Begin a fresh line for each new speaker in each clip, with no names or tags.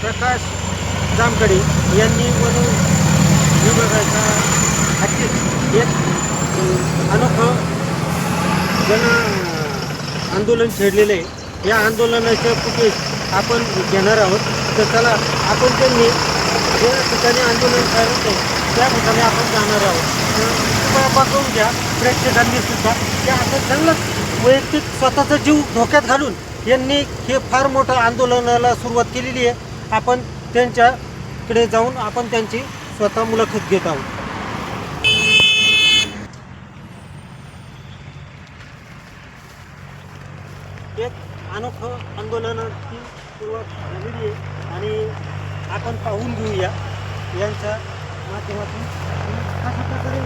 प्रकाश जामकडे यांनी वन विभागाच्या हत्तीत एक अनोखं जन आंदोलन छेडलेलं आहे. या आंदोलनाच्या फुटेज आपण घेणार आहोत. तर चला आपण त्यांनी ज्या ठिकाणी आंदोलन करत आहे त्या ठिकाणी आपण जाणार आहोत. कृपया बघून घ्या प्रेक्षकांनी सुद्धा. की आता चांगलंच वैयक्तिक स्वतःचा जीव धोक्यात घालून यांनी हे फार मोठं आंदोलनाला सुरुवात केलेली आहे. आपण त्यांच्याकडे जाऊन आपण त्यांची स्वतः मुलाखत घेत आहोत. एक अनोखं आंदोलनाची सुरुवात झालेली आहे आणि आपण पाहून घेऊया यांच्या माध्यमातून. कशा प्रकारे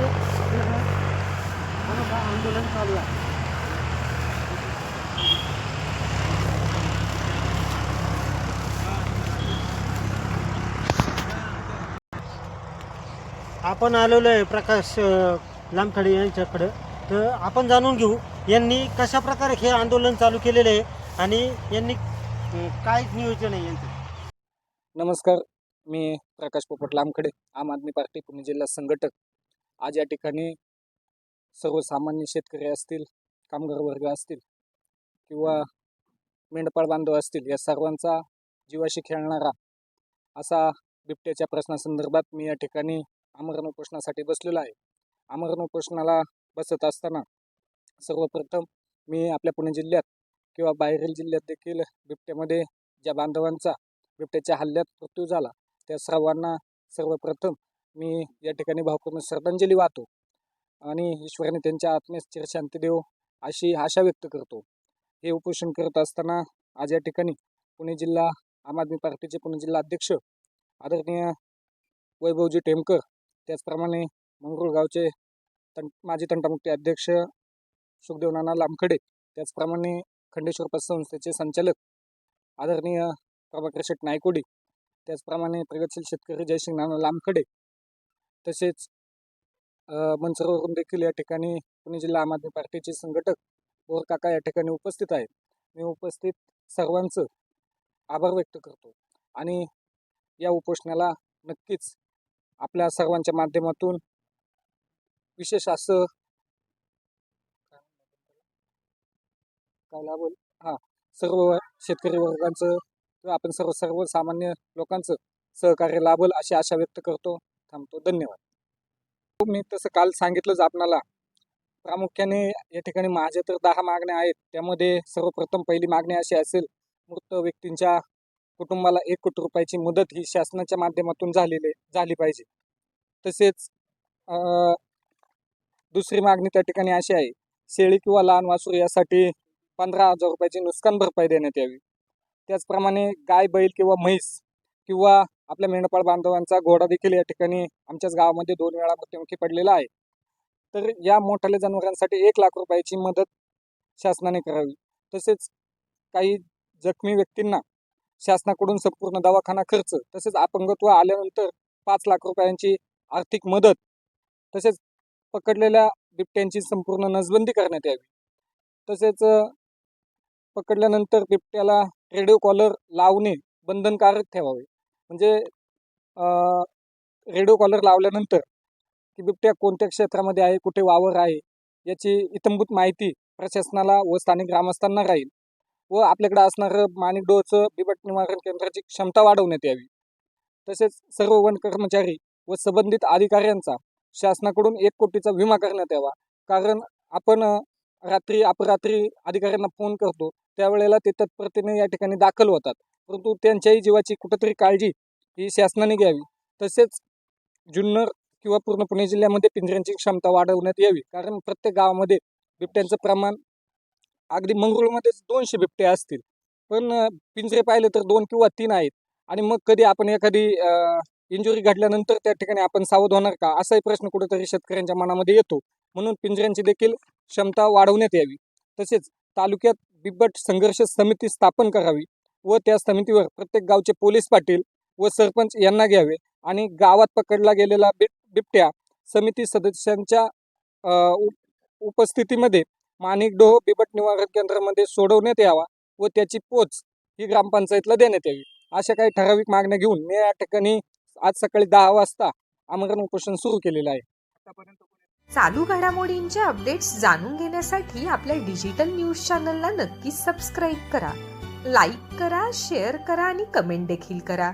अनोखा आंदोलन चालू आहे. आपण आलेलो आहे प्रकाश लांबखडे लामखडे यांच्याकडं. तर आपण जाणून घेऊ यांनी कशा प्रकारे हे आंदोलन चालू केलेलं आहे आणि यांनी काय नियोजन आहे यांचं?
नमस्कार मी प्रकाश पोपट लामखडे आम आदमी पार्टी पुणे जिल्हा संघटक. आज या ठिकाणी सर्वसामान्य शेतकरी असतील कामगार वर्ग असतील किंवा मेंढपाळ बांधव असतील या सर्वांचा जीवाशी खेळणारा असा बिबट्याच्या प्रश्नासंदर्भात मी या ठिकाणी आमरण उपोषणासाठी बसलेलो आहे. आमरण उपोषणाला बसत असताना सर्वप्रथम मी आपल्या पुणे जिल्ह्यात किंवा बाहेरील जिल्ह्यात देखील बिबट्यामध्ये ज्या बांधवांचा बिबट्याच्या हल्ल्यात मृत्यू झाला त्या सर्वांना सर्वप्रथम मी या ठिकाणी भावपूर्ण श्रद्धांजली वाहतो आणि ईश्वराने त्यांच्या आत्म्यास चिरशांती देव अशी आशा व्यक्त करतो. हे उपोषण करत असताना आज या ठिकाणी पुणे जिल्हा आम आदमी पार्टीचे पुणे जिल्हा अध्यक्ष आदरणीय वैभवजी टेमकर त्याचप्रमाणे मंगरुळगावचे तंट माजी तंटामुक्ती अध्यक्ष सुखदेव नाना लामखडे त्याचप्रमाणे खंडेश्वर पतसंस्थेचे संचालक आदरणीय प्रभाकर शेठ नायकोडी त्याचप्रमाणे प्रगतशील शेतकरी जयसिंग नाना लामखडे तसेच अ, मंचरवरून देखील या ठिकाणी पुणे जिल्हा आम आदमी पार्टीचे संघटक बोरकाका या ठिकाणी उपस्थित आहेत. मी उपस्थित सर्वांचं आभार व्यक्त करतो आणि या उपोषणाला नक्कीच आपल्या सर्वांच्या माध्यमातून विशेष असं काय लाभल हां सर्व शेतकरी वर्गांचं किंवा आपण सर्व सर्वसामान्य लोकांचं सहकार्य लाभल अशी आशा व्यक्त करतो थांबतो. धन्यवाद. हो, मी तसं काल सांगितलंच आपणाला प्रामुख्याने या ठिकाणी माझ्या तर दहा मागण्या आहेत. त्यामध्ये सर्वप्रथम पहिली मागणी अशी असेल मृत व्यक्तींच्या कुटुंबाला एक कोटी रुपयाची मदत ही शासनाच्या माध्यमातून झालेली झाली पाहिजे. तसेच दुसरी मागणी त्या ठिकाणी अशी आहे शेळी किंवा लहान वासूर यासाठी पंधरा हजार रुपयाची नुकसान भरपाई देण्यात यावी. त्याचप्रमाणे गाय बैल किंवा म्हैस किंवा आपल्या मेंढपाळ बांधवांचा घोडा देखील या ठिकाणी आमच्याच गावामध्ये दोन वेळा मृत्युमुखी पडलेला आहे. तर या मोठाल्या जनावरांसाठी एक लाख रुपयाची मदत शासनाने करावी. तसेच काही जखमी व्यक्तींना शासनाकडून संपूर्ण दवाखाना खर्च तसेच अपंगत्व आल्यानंतर पाच लाख रुपयांची आर्थिक मदत तसेच पकडलेल्या बिबट्यांची संपूर्ण नसबंदी करण्यात यावी. तसेच पकडल्यानंतर बिबट्याला रेडिओ कॉलर लावणे बंधनकारक ठेवावे. म्हणजे रेडिओ कॉलर लावल्यानंतर की बिबट्या कोणत्या क्षेत्रामध्ये आहे कुठे वावर आहे याची इतंभूत माहिती प्रशासनाला व स्थानिक ग्रामस्थांना राहील. व आपल्याकडे असणारं माणिक डोळचं बिबट निवारण केंद्राची क्षमता वाढवण्यात यावी. तसेच सर्व वन कर्मचारी व संबंधित अधिकाऱ्यांचा शासनाकडून एक कोटीचा विमा करण्यात यावा. कारण आपण रात्री अपरात्री अधिकाऱ्यांना फोन करतो त्यावेळेला ते तत्परतेने या ठिकाणी दाखल होतात. परंतु त्यांच्याही जीवाची कुठंतरी काळजी ही शासनाने घ्यावी. तसेच जुन्नर किंवा पूर्ण पुणे जिल्ह्यामध्ये पिंजऱ्यांची क्षमता वाढवण्यात यावी. कारण प्रत्येक गावामध्ये बिबट्यांचं प्रमाण अगदी मंगरुळमध्येच दोनशे बिबटे असतील. पण पिंजरे पाहिले तर दोन किंवा तीन आहेत. आणि मग कधी आपण एखादी इंजुरी घडल्यानंतर त्या ठिकाणी आपण सावध होणार का? असाही प्रश्न कुठेतरी शेतकऱ्यांच्या मनामध्ये येतो. म्हणून पिंजऱ्यांची देखील क्षमता वाढवण्यात यावी. तसेच तालुक्यात बिबट संघर्ष समिती स्थापन करावी व त्या समितीवर प्रत्येक गावचे पोलीस पाटील व सरपंच यांना घ्यावे आणि गावात पकडला गेलेला बिब बिबट्या समिती सदस्यांच्या उपस्थितीमध्ये उप- डोह माणिकडोह बिबट निवारण केंद्रामध्ये सोडवण्यात यावा व त्याची पोच ही ग्रामपंचायतला देण्यात यावी. अशा काही ठराविक मागण्या घेऊन मी या ठिकाणी आज सकाळी दहा वाजता आमरण उपोषण सुरू केलेलं आहे.
चालू घडामोडींचे अपडेट्स जाणून घेण्यासाठी आपल्या डिजिटल न्यूज चॅनलला नक्कीच सबस्क्राईब करा. लाईक करा शेअर करा आणि कमेंट देखील करा.